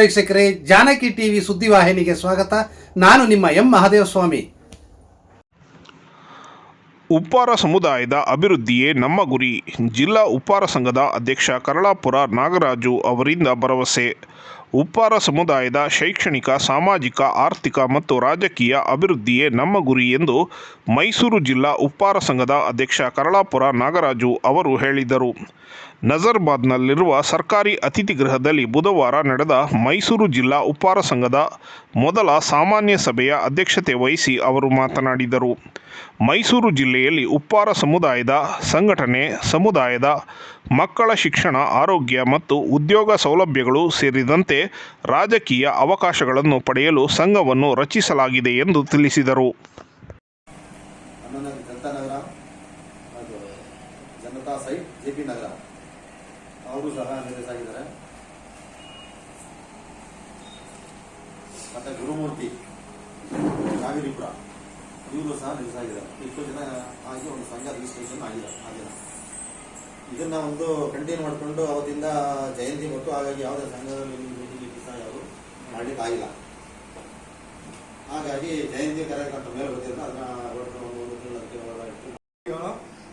ವೀಕ್ಷಕರೇ, ಜಾನಕಿ ಟಿವಿ ಸುದ್ದಿವಾಹಿನಿಗೆ ಸ್ವಾಗತ. ನಾನು ನಿಮ್ಮ ಎಂ ಮಹಾದೇವಸ್ವಾಮಿ. ಉಪ್ಪಾರ ಸಮುದಾಯದ ಅಭಿವೃದ್ಧಿಯೇ ನಮ್ಮ ಗುರಿ. ಜಿಲ್ಲಾ ಉಪ್ಪಾರ ಸಂಘದ ಅಧ್ಯಕ್ಷ ಕರಳಾಪುರ ನಾಗರಾಜು ಅವರಿಂದ ಭರವಸೆ. ಉಪ್ಪಾರ ಸಮುದಾಯದ ಶೈಕ್ಷಣಿಕ, ಸಾಮಾಜಿಕ, ಆರ್ಥಿಕ ಮತ್ತು ರಾಜಕೀಯ ಅಭಿವೃದ್ಧಿಯೇ ನಮ್ಮ ಗುರಿ ಎಂದು ಮೈಸೂರು ಜಿಲ್ಲಾ ಉಪ್ಪಾರ ಸಂಘದ ಅಧ್ಯಕ್ಷ ಕರಳಾಪುರ ನಾಗರಾಜು ಅವರು ಹೇಳಿದರು. ನಜರ್ಬಾದ್ನಲ್ಲಿರುವ ಸರ್ಕಾರಿ ಅತಿಥಿ ಗೃಹದಲ್ಲಿ ಬುಧವಾರ ನಡೆದ ಮೈಸೂರು ಜಿಲ್ಲಾ ಉಪ್ಪಾರ ಸಂಘದ ಮೊದಲ ಸಾಮಾನ್ಯ ಸಭೆಯ ಅಧ್ಯಕ್ಷತೆ ವಹಿಸಿ ಅವರು ಮಾತನಾಡಿದರು. ಮೈಸೂರು ಜಿಲ್ಲೆಯಲ್ಲಿ ಉಪ್ಪಾರ ಸಮುದಾಯದ ಸಂಘಟನೆ, ಸಮುದಾಯದ ಮಕ್ಕಳ ಶಿಕ್ಷಣ, ಆರೋಗ್ಯ ಮತ್ತು ಉದ್ಯೋಗ ಸೌಲಭ್ಯಗಳು ಸೇರಿದಂತೆ ರಾಜಕೀಯ ಅವಕಾಶಗಳನ್ನು ಪಡೆಯಲು ಸಂಘವನ್ನು ರಚಿಸಲಾಗಿದೆ ಎಂದು ತಿಳಿಸಿದರು. Janata site, J Nagar. ಅವರು ಸಹ ನಿರ್ದೇಶಾಗಿದ್ದಾರೆ ಮತ್ತೆ ಗುರುಮೂರ್ತಿ ಕಾವೇರಿಪುರ ಇವರು ಸಹ ನಿರ್ದೇಶಾಗಿದ್ದಾರೆ ಇಷ್ಟು ಜನ ಆಗಿ ಒಂದು ಸಂಘ ರಿಜಿಸ್ಟ್ರೇಷನ್ ಆಗಿದೆ ಆ ದಿನ ಇದನ್ನ ಒಂದು ಕಂಟಿನ್ಯೂ ಮಾಡಿಕೊಂಡು ಅವತ್ತಿಂದ ಜಯಂತಿ ಮತ್ತು ಹಾಗಾಗಿ ಯಾವುದೇ ಸಂಘದಲ್ಲಿ ಮೀಟಿಂಗ್ ಸಹ ಯಾವುದು ಮಾಡ್ಲಿಕ್ಕೆ ಆಗಿಲ್ಲ ಹಾಗಾಗಿ ಜಯಂತಿ ಕಾರ್ಯಕ್ರಮ ಮೇಲೆ ಗೊತ್ತಿಲ್ಲ ಅದನ್ನ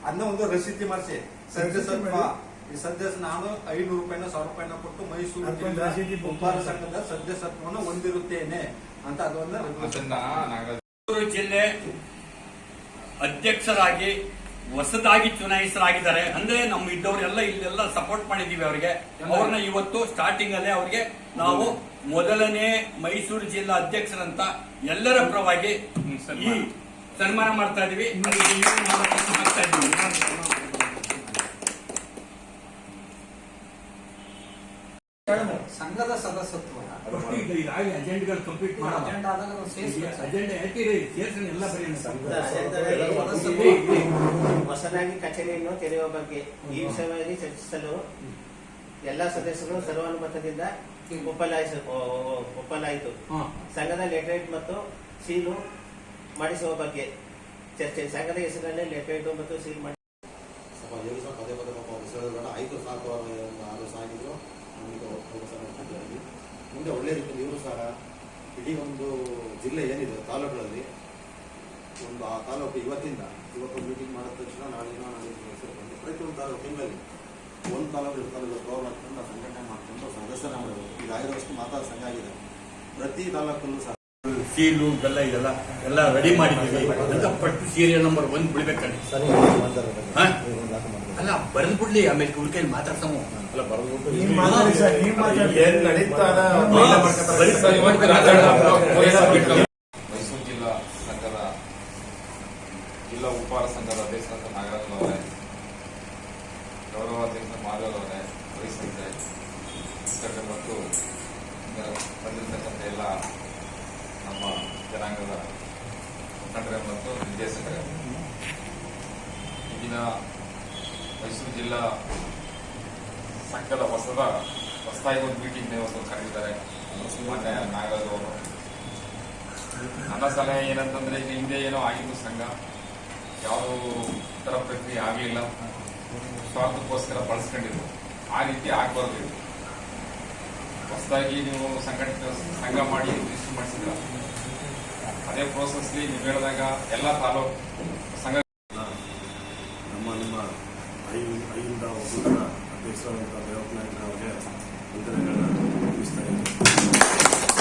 ಅದನ್ನ ಒಂದು ರಸೀದಿ ಮಾಡಿಸಿ. ಸದಸ್ಯತ್ವ ಈ ಸದಸ್ಯ ನಾನು ಐನೂರು ರೂಪಾಯಿನ ಸಾವಿರ ರೂಪಾಯಿನ ಕೊಟ್ಟು ಮೈಸೂರು ಮಾಡಿ. ಸಂಘದ ಸದಸ್ಯತ್ವವನ್ನು ಹೊಂದಿರುತ್ತೇನೆ ಅಂತ ಅದೊಂದು ಜಿಲ್ಲೆ ಅಧ್ಯಕ್ಷರಾಗಿ ಹೊಸದಾಗಿ ಚುನಾಯಿಸಲಾಗಿದ್ದಾರೆ ಅಂದ್ರೆ ನಮ್ಮ ಇದ್ದವರೆಲ್ಲ ಇಲ್ಲೆಲ್ಲ ಸಪೋರ್ಟ್ ಮಾಡಿದೀವಿ ಅವರಿಗೆ. ಅವ್ರನ್ನ ಇವತ್ತು ಸ್ಟಾರ್ಟಿಂಗ್ ಅಲ್ಲೇ ಅವ್ರಿಗೆ ನಾವು ಮೊದಲನೇ ಮೈಸೂರು ಜಿಲ್ಲಾ ಅಧ್ಯಕ್ಷರಂತ ಎಲ್ಲರ ಪರವಾಗಿ ಸನ್ಮಾನ. ಇದೀವಿ ಮಾಡ್ತಾ ಇದೀವಿ. ಸಂಘದ ಸದಸ್ಯತ್ವ. ಅಜೆಂಡ್ಗಳು ಕಂಪ್ಲೀಟ್ ಅಜೆಂಡಾ ಆದಾಗ ನಾವು. ಸೇರಿಸ್ಬೇಕು ಸರ್. ಅಜೆಂಡಾ ಹಾಕಿರಿ ಸೇರ್ಸೋಣ ಎಲ್ಲ ಬರೀ ಹೊಸದಾಗಿ ಕಚೇರಿಯನ್ನು ತೆರೆಯುವ ಬಗ್ಗೆ ಈ ವಿಷಯವಾಗಿ ಚರ್ಚಿಸಲು ಎಲ್ಲ ಸದಸ್ಯರು ಸರ್ವಾನುಮತದಿಂದ ಒಪ್ಪಲಾಯಿಸ ಒ- ಒ- ಒಪ್ಪಲಾಯಿತು. ಸಂಘದ ಲೆಟರೇಟ್ ಮತ್ತು ಸೀಲು ಮಾಡಿಸುವ ಬಗ್ಗೆ ಚರ್ಚೆ. ಸಂಘದ ಹೆಸರಲ್ಲಿ ಲೆಟರೇಟ್ ಮತ್ತು ಸೀಲ್ ಮಾಡಿ ಸ್ವಲ್ಪ ಏಳು ಸಹ ಪದೇ ಪದೇ ಪಾಪ ವಿಷಯಗಳು ಆಯ್ತು ಸಾಕು ಅನ್ನೋ ಮುಂದೆ ಒಳ್ಳೆ ರೀತಿಯಲ್ಲಿ ಇವರು ಸಹ ಇಡೀ ಒಂದು ಜಿಲ್ಲೆ ಏನಿದೆ ತಾಲೂಕುಗಳಲ್ಲಿ ಒಂದು ಆ ತಾಲೂಕು ಇವತ್ತಿಂದ ಇವತ್ತು ಮೀಟಿಂಗ್ ಮಾಡಿದ ತಕ್ಷಣ ನಾಳಿನ ನಾಳೆ ಸೇರಿಕೊಂಡು ಪ್ರತಿಯೊಂದು ತಾಲೂಕು ತಿಂಗಳಲ್ಲಿ ಒಂದು ತಾಲೂಕು ಎರಡು ತಾಲೂಕು ಗೌರವ ಹಾಕ್ಕೊಂಡು ನಾವು ಸಂಘಟನೆ ಮಾಡ್ಕೊಂಡು ಸದಸ್ಯನ ಮಾಡಬೇಕು ಈಗ ಆಗಿರೋಷ್ಟು ಮಾತಾಡ ಸಂಘ ಆಗಿದೆ. ಪ್ರತಿ ತಾಲೂಕಲ್ಲೂ ಸಹ ಸೀಲು ಬೆಲ್ಲ ಇದೆಲ್ಲ ಎಲ್ಲ ರೆಡಿ ಮಾಡಿದ್ದೀವಿ. ಅಂತ ಪಟ್ಟು ಸೀರಿಯಲ್ ನಂಬರ್ ಒಂದು ಬಿಡ್ಬೇಕಂತ ಸರಿ ಹಾ? ಅಲ್ಲ ಬರೆದು ಬಿಡ್ಲಿ ಆಮೇಲೆ ಉಳ್ಕೈಲಿ ಮಾತಾಡ್ತಾವ ಅಲ್ಲ ಬರೆದ್ಬಿಟ್ಟು ಏನ್ ಮೈಸೂರು ಜಿಲ್ಲಾ ಸಂಘದ ಜಿಲ್ಲಾ ಉಪಹಾರ ಸಂಘದ ಅಧ್ಯಕ್ಷರಾದ ನಾಗರಾಜ್ ಅವರೇ ಗೌರವಾಧ್ಯಕ್ಷ ಮಾಧವ್ ಅವರೇ ವಹಿಸಿದ್ದೆ ಮತ್ತು ಬಂದಿರತಕ್ಕಂಥ ಎಲ್ಲ ನಮ್ಮ ಜನಾಂಗದ ಮುಖಂಡರೇ ಮತ್ತು ನಿರ್ದೇಶಕರೇ. ಈ ದಿನ ಮೈಸೂರು ಜಿಲ್ಲಾ ಸಂಘದ ಹೊಸದ ಹೊಸದಾಗಿ ಒಂದು ಮೀಟಿಂಗ್ ಒಂದು ಕರೆದಿದ್ದಾರೆ. ಮಾನ್ಯ ನಾಗರಾಜ್ ಅವರು ನನ್ನ ಸಲಹೆ ಏನಂತಂದ್ರೆ ಇಲ್ಲಿ ಹಿಂದೆ ಏನೋ ಆಗಿದ್ದು ಸಂಘ, ಯಾವುದೋ ಉತ್ತರ ಪ್ರಕ್ರಿಯೆ ಆಗಲಿಲ್ಲ. ಸ್ವಾರ್ಥಕ್ಕೋಸ್ಕರ ಬಳಸ್ಕೊಂಡಿದ್ರು ಆ ರೀತಿ ಆಗ್ಬಾರ್ದು ಹೊಸದಾಗಿ ನೀವು ಸಂಘಟಿತ, ಸಂಘ ಮಾಡಿ ರಿಜಿಸ್ಟರ್ ಮಾಡಿಸಿದ್ರ ಅದೇ ಪ್ರೋಸೆಸ್ಲಿ ನೀವು ಹೇಳಿದಾಗ ಎಲ್ಲ ತಾಲೂಕು ಸಂಘ ಐದು ಐದಿಂದ ಒಬ್ಬರ ಅಧ್ಯಕ್ಷರಾದಂಥ ದೇವಪ್ಪ ನಾಯ್ಕ ಅವರಿಗೆ ವಂದನೆಗಳನ್ನ ತಿಳಿಸ್ತಾ ಇದ್ದೀನಿ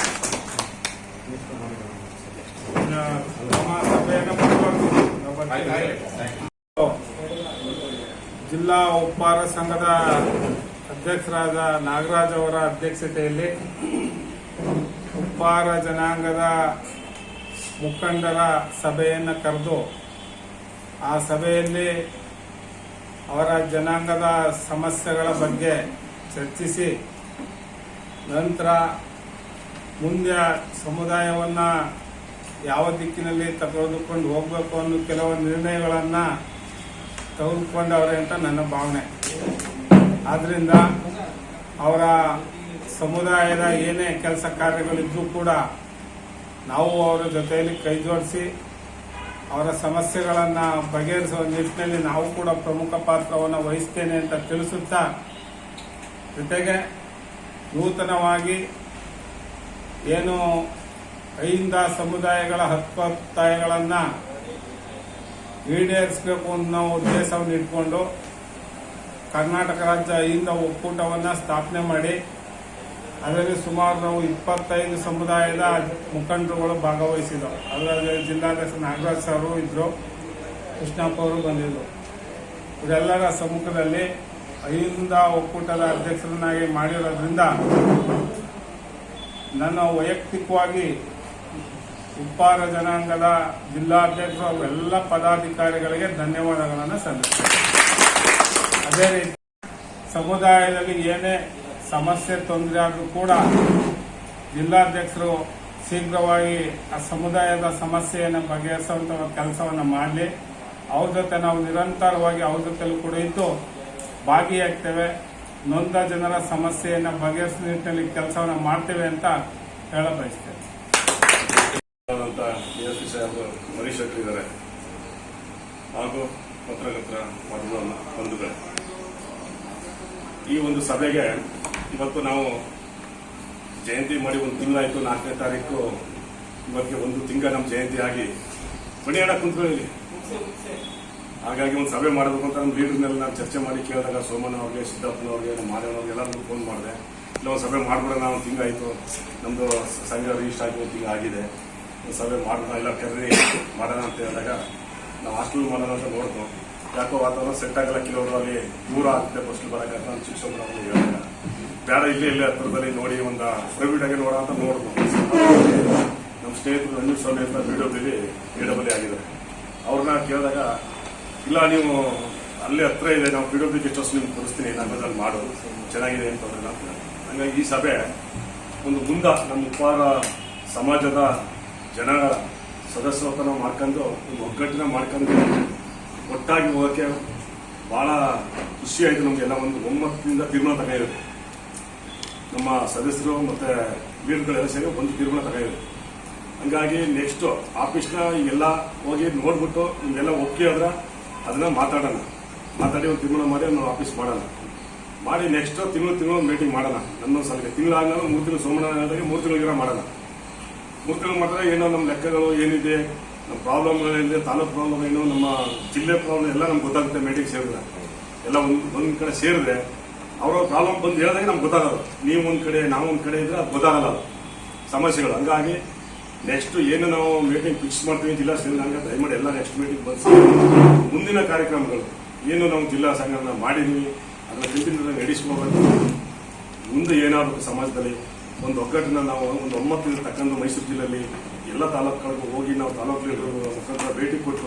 ಜಿಲ್ಲಾ ಉಪ್ಪಾರ ಸಂಘದ ಅಧ್ಯಕ್ಷರಾದ ನಾಗರಾಜ್ ಅವರ ಅಧ್ಯಕ್ಷತೆಯಲ್ಲಿ ಉಪ್ಪಾರ ಜನಾಂಗದ ಮುಖಂಡರ ಸಭೆಯನ್ನು ಕರೆದು ಆ ಸಭೆಯಲ್ಲಿ ಅವರ ಜನಾಂಗದ ಸಮಸ್ಯೆಗಳ ಬಗ್ಗೆ ಚರ್ಚಿಸಿ, ನಂತರ ಮುಂದೆ ಸಮುದಾಯವನ್ನು ಯಾವ ದಿಕ್ಕಿನಲ್ಲಿ ತೆಗೆದುಕೊಂಡು ಹೋಗಬೇಕು ಅನ್ನೋ ಕೆಲವು ನಿರ್ಣಯಗಳನ್ನು ತೆಗೆದುಕೊಂಡವ್ರೆ ಅಂತ ನನ್ನ ಭಾವನೆ. ಆದ್ದರಿಂದ ಅವರ ಸಮುದಾಯದ ಏನೇ ಕೆಲಸ ಕಾರ್ಯಗಳಿದ್ರೂ ಕೂಡ ನಾವು ಅವರ ಜೊತೆಯಲ್ಲಿ ಕೈ ಜೋಡಿಸಿ ಅವರ ಸಮಸ್ಯೆಗಳನ್ನು ಬಗೆಹರಿಸುವ ನಿಟ್ಟಿನಲ್ಲಿ ನಾವು ಕೂಡ ಪ್ರಮುಖ ಪಾತ್ರವನ್ನು ವಹಿಸ್ತೇನೆ ಅಂತ ತಿಳಿಸುತ್ತಾ, ಜೊತೆಗೆ ನೂತನವಾಗಿ ಏನು ಅಹಿಂದ ಸಮುದಾಯಗಳ ಹಕ್ಕೊತ್ತಾಯಗಳನ್ನು ಈಡೇರಿಸಬೇಕು ಅನ್ನೋ ಉದ್ದೇಶವನ್ನು ಇಟ್ಕೊಂಡು ಕರ್ನಾಟಕ ರಾಜ್ಯ ಅಹಿಂದ ಒಕ್ಕೂಟವನ್ನು ಸ್ಥಾಪನೆ ಮಾಡಿ ಅದರಲ್ಲಿ ಸುಮಾರು ನಾವು ಇಪ್ಪತ್ತೈದು ಸಮುದಾಯದ ಮುಖಂಡರುಗಳು ಭಾಗವಹಿಸಿದ್ರು ಅದರಲ್ಲಿ ಜಿಲ್ಲಾಧ್ಯಕ್ಷ ನಾಗರಾಜ್ ಸರ್ ಇದ್ರು, ಕೃಷ್ಣಪ್ಪ ಅವರು ಬಂದಿದ್ರು. ಇವರೆಲ್ಲರ ಸಮ್ಮುಖದಲ್ಲಿ ಅಹಿಂದ ಒಕ್ಕೂಟದ ಅಧ್ಯಕ್ಷರನ್ನಾಗಿ ಮಾಡಿರೋದ್ರಿಂದ ನನ್ನ ವೈಯಕ್ತಿಕವಾಗಿ ಉಪ್ಪಾರ ಜನಾಂಗದ ಜಿಲ್ಲಾಧ್ಯಕ್ಷರು ಹಾಗೂ ಎಲ್ಲ ಪದಾಧಿಕಾರಿಗಳಿಗೆ ಧನ್ಯವಾದಗಳನ್ನು ಸಲ್ಲಿಸ್ತೇನೆ. ಅದೇ ರೀತಿ ಸಮುದಾಯದಲ್ಲಿ ಏನೇ ಸಮಸ್ಯೆ, ತೊಂದರೆ ಆದರೂ ಕೂಡ ಜಿಲ್ಲಾಧ್ಯಕ್ಷರು ಶೀಘ್ರವಾಗಿ ಆ ಸಮುದಾಯದ ಸಮಸ್ಯೆಯನ್ನು ಬಗೆಹರಿಸುವಂತಹ ಕೆಲಸವನ್ನು ಮಾಡಲಿ. ಅವ್ರ ಜೊತೆ ನಾವು ನಿರಂತರವಾಗಿ ಅವ್ರ ಜೊತೆಲೂ ಕೂಡ ಇದ್ದು ಭಾಗಿಯಾಗ್ತೇವೆ. ನೊಂದ ಜನರ ಸಮಸ್ಯೆಯನ್ನು ಬಗೆಹರಿಸುವ ನಿಟ್ಟಿನಲ್ಲಿ ಕೆಲಸವನ್ನು ಮಾಡ್ತೇವೆ ಅಂತ ಹೇಳ ಬಯಸ್ತೇವೆ ಹಾಗೂ ಪತ್ರಕರ್ತರ ಬಂಧುಗಳೇ. ಈ ಒಂದು ಸಭೆಗೆ ಇವತ್ತು ನಾವು ಜಯಂತಿ ಮಾಡಿ ಒಂದು ತಿಂಗಳಾಯ್ತು, ನಾಲ್ಕನೇ ತಾರೀಕು, ಇವತ್ತಿಗೆ ಒಂದು ತಿಂಗಳ ನಮ್ಮ ಜಯಂತಿ ಆಗಿ. ಬಣಿಯಣ್ಣ ಕುಂತ್ಕೊಳ್ಳಿ ಹಾಗಾಗಿ ಒಂದು ಸಭೆ ಮಾಡಬೇಕು ಅಂತ ನಮ್ಮ ಲೀಡರ್ನೆಲ್ಲ ನಾನು ಚರ್ಚೆ ಮಾಡಿ ಕೇಳಿದಾಗ ಸೋಮಣ್ಣ ಅವ್ರಿಗೆ ಸಿದ್ದಪ್ಪನವ್ರಿಗೆ ನಮ್ಮ ಮಾದೇವನವ್ರಿಗೆ ಎಲ್ಲರಿಗೂ ಫೋನ್ ಮಾಡಿದೆ. ಇಲ್ಲ, ಒಂದು ಸಭೆ ಮಾಡ್ಬಿಡೋಣ ಒಂದು ತಿಂಗಳಾಯ್ತು. ನಮ್ಮದು ಸಂಘ ರಿಜಿಸ್ಟರ್ ಆಗಿ ಒಂದು ತಿಂಗಳಾಗಿದೆ. ಒಂದು ಸಭೆ ಮಾಡೋಣ, ಎಲ್ಲ ಕರ್ರಿ ಮಾಡೋಣ ಅಂತ ಹೇಳಿದಾಗ ನಾವು ಹಾಸ್ಟೆಲ್ ಮಾಡೋಣ ಅಂತ ಯಾಕೋ ವಾತಾವರಣ ಸೆಟ್ ಆಗಲ್ಲ ಕೆಲವರು ಅಲ್ಲಿ ದೂರ ಆಗುತ್ತೆ ಬಸ್ ಬರೋಕೆ ಅಂತ ನಾನು ಶಿಕ್ಷಕರು ಬೇಡ ಇಲ್ಲೇ ಇಲ್ಲೇ ಹತ್ರದಲ್ಲಿ ನೋಡಿ ಒಂದು ಪ್ರೈವೇಟ್ ಆಗಿ ನೋಡೋಣ ಅಂತ ನೋಡಿದ್ವು. ನಮ್ಮ ಸ್ನೇಹಿತರು ರಂಜಿತ್ ಸ್ವಾಮಿ ಅಂತ ವಿಡಿಯೋ ಬಿಲಿ ಎ ಡಬಲ್ ಆಗಿದ್ದಾರೆ. ಅವ್ರನ್ನ ಕೇಳಿದಾಗ, ಇಲ್ಲ, ನೀವು ಅಲ್ಲೇ ಹತ್ರ ಇದೆ, ನಾವು ಪಿ ಡಬ್ಲ್ಯೂ ಗೆಸ್ಟ್ ನಿಮ್ಗೆ ತೋರಿಸ್ತೀನಿ ನಗರದಲ್ಲಿ ಮಾಡು. ಚೆನ್ನಾಗಿದೆ ಅಂತ ಹಂಗಾಗಿ ಈ ಸಭೆ ಒಂದು ಮುಂದ ನಮ್ಮ ಉಪಹಾರ ಸಮಾಜದ ಜನಗಳ ಸದಸ್ಯತ್ವನ ಮಾಡ್ಕೊಂಡು ಒಂದು ಒಗ್ಗಟ್ಟಿನ ಮಾಡ್ಕೊಂಡು ಒಟ್ಟಾಗಿ ಹೋಗೋಕ್ಕೆ ಭಾಳ ಖುಷಿ ಆಯಿತು ನಮಗೆಲ್ಲ ಒಂದು ಒಮ್ಮತದಿಂದ ತೀರ್ಮಾನ ತಗೊಂಡಿದೆ ನಮ್ಮ ಸದಸ್ಯರು ಮತ್ತು ಲೀಡರ್ಗಳೆಲ್ಲ ಸೇರಿ ಒಂದು ತೀರ್ಮಾನ ತಗೊಂಡಿದೆ ಹಂಗಾಗಿ ನೆಕ್ಸ್ಟು ಆಫೀಸ್ನ ಎಲ್ಲ ಹೋಗಿ ನೋಡ್ಬಿಟ್ಟು ನಿಮಗೆಲ್ಲ ಒಪ್ಪಿಗೆ ಆದ್ರೆ ಅದನ್ನ ಮಾತಾಡೋಣ. ಮಾತಾಡಿ ಒಂದು ತಿಂಗಳು ಮಾಡಿ ನಾವು ಆಫೀಸ್ ಮಾಡೋಣ. ಮಾಡಿ ನೆಕ್ಸ್ಟ್ ತಿಂಗಳು ತಿಂಗಳು ಮೀಟಿಂಗ್ ಮಾಡೋಣ. ನನ್ನೊಂದು ಸಲ ತಿಂಗಳಾಗ ಮೂರು ತಿಂಗಳು ಸೋಮವಾರ ಮೂರು ತಿಂಗಳಿಗಿರ ಮಾಡೋಣ. ಮೂರು ಮಾತ್ರ, ಏನೋ ನಮ್ಮ ಲೆಕ್ಕಗಳು ಏನಿದೆ, ನಮ್ಮ ಪ್ರಾಬ್ಲಮ್ಗಳೇನಿದೆ ತಾಲೂಕು ಪ್ರಾಬ್ಲಮ್ ಏನು, ನಮ್ಮ ಜಿಲ್ಲೆ ಪ್ರಾಬ್ಲಮ್ ಎಲ್ಲ ನಮ್ಗೆ ಗೊತ್ತಾಗುತ್ತೆ ಮೀಟಿಂಗ್ ಸೇರಿದ್ರೆ. ಎಲ್ಲ ಒಂದು ಒಂದು ಕಡೆ ಸೇರಿದ್ರೆ, ಅವರ ಪ್ರಾಬ್ಲಮ್ ಬಂದು ಹೇಳಿದಾಗ ನಮ್ಗೆ ಗೊತ್ತಾಗಲ್ಲ. ನೀವು ಒಂದು ಕಡೆ, ನಾವು ಒಂದು ಕಡೆ ಇದ್ರೆ ಅದು ಗೊತ್ತಾಗಲ್ಲ ಸಮಸ್ಯೆಗಳು. ಹಂಗಾಗಿ ನೆಕ್ಸ್ಟ್ ಏನು ನಾವು ಮೀಟಿಂಗ್ ಫಿಕ್ಸ್ ಮಾಡ್ತೀವಿ ಜಿಲ್ಲಾ ಸೇರಿ, ನನಗೆ ದಯಮಾಡಿ ಎಲ್ಲ ನೆಕ್ಸ್ಟ್ ಮೀಟಿಂಗ್ ಬಂದು ಮುಂದಿನ ಕಾರ್ಯಕ್ರಮಗಳು, ಏನು ನಾವು ಜಿಲ್ಲಾ ಸಂಘನ ಮಾಡಿದೀವಿ ಅದನ್ನ ಕಂಟಿನ್ಯೂ ನಡೆಸ್ಕೋಬೇಕು. ಮುಂದೆ ಏನಾಗಬೇಕು ಸಮಾಜದಲ್ಲಿ ಒಂದು ಒಗ್ಗಟ್ಟಿನ ನಾವು ಒಂದು ಒಮ್ಮತ್ತಿನ ತಕ್ಕಂದು ಮೈಸೂರು ಜಿಲ್ಲೆಯಲ್ಲಿ ಎಲ್ಲ ತಾಲೂಕುಗಳಿಗೂ ಹೋಗಿ ನಾವು ತಾಲೂಕು ಲೀಡರ್ ಮುಖಾಂತರ ಭೇಟಿ ಕೊಟ್ಟು